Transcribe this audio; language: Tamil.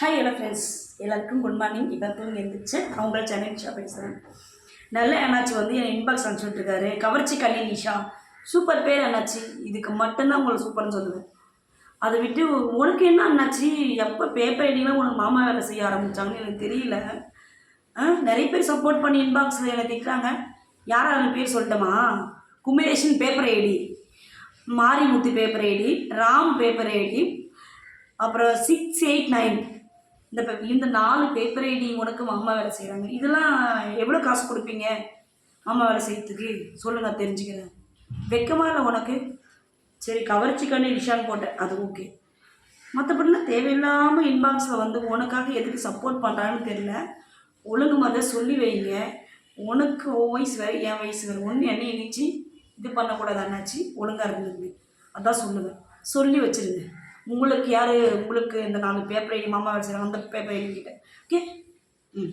ஹாய் ஹலோ ஃப்ரெண்ட்ஸ் எல்லாருக்கும் குட் மார்னிங் இப்போ தூங்கி எழுந்திரிச்சு அவங்க சென்னை நிஷா பேசுகிறேன் நல்ல அண்ணாச்சி வந்து என் இன்பாக்ஸ் அனுப்பிச்சுட்டு இருக்காரு கவர்ச்சி கண்ணி நிஷா. சூப்பர் பேர் அண்ணாச்சி இதுக்கு மட்டும்தான் உங்களுக்கு சூப்பர்னு சொல்லுவேன். அதை விட்டு உனக்கு என்ன அண்ணாச்சி எப்போ பேப்பர் ஐடியில் உனக்கு மாமா வேலை செய்ய ஆரம்பித்தாங்கன்னு எனக்கு தெரியல. ஆ நிறைய பேர் சப்போர்ட் பண்ணி இன்பாக்ஸில் என்னை திட்டுறாங்க. யார் யார் பேர் சொல்லட்டுமா? Kumaresan paper ID Marimuthu paper ID Ram paper ID அப்புறம் சிக்ஸ் எயிட் நைன் இந்த பே- இந்த நாலு பேப்பர் ஐடி உனக்கும் அம்மா வேலை செய்கிறாங்க இதெல்லாம் எவ்வளோ காசு கொடுப்பீங்க? அம்மா வேலை செய்யறதுக்கு? சொல்லு நான் தெரிஞ்சுக்கிறேன். வெக்கமாக இல்லை உனக்கு? சரி கவர்ச்சிக்கான விஷான் போட்டேன். அது ஓகே. மற்றபடிலாம் தேவையில்லாமல் இன்பாக்ஸில் வந்து உனக்காக எதுக்கு சப்போர்ட் பண்ணுறான்னு தெரியல. ஒழுங்கு மதம் சொல்லி வைங்க. உனக்கு உன் வயசு வேறு என் வயசு வேறு. ஒன்று என்னை இணைச்சி இது பண்ணக்கூடாது அண்ணாச்சி. ஒழுங்காக இருந்துங்க அதான் சொல்லுவேன். சொல்லி வச்சுருங்க. உங்களுக்கு யார் உங்களுக்கு இந்த நாலு பேப்பர் ஐடி மாமா வச்சுருக்காங்க அந்த பேப்பர் ஐடி ஓகே ம்.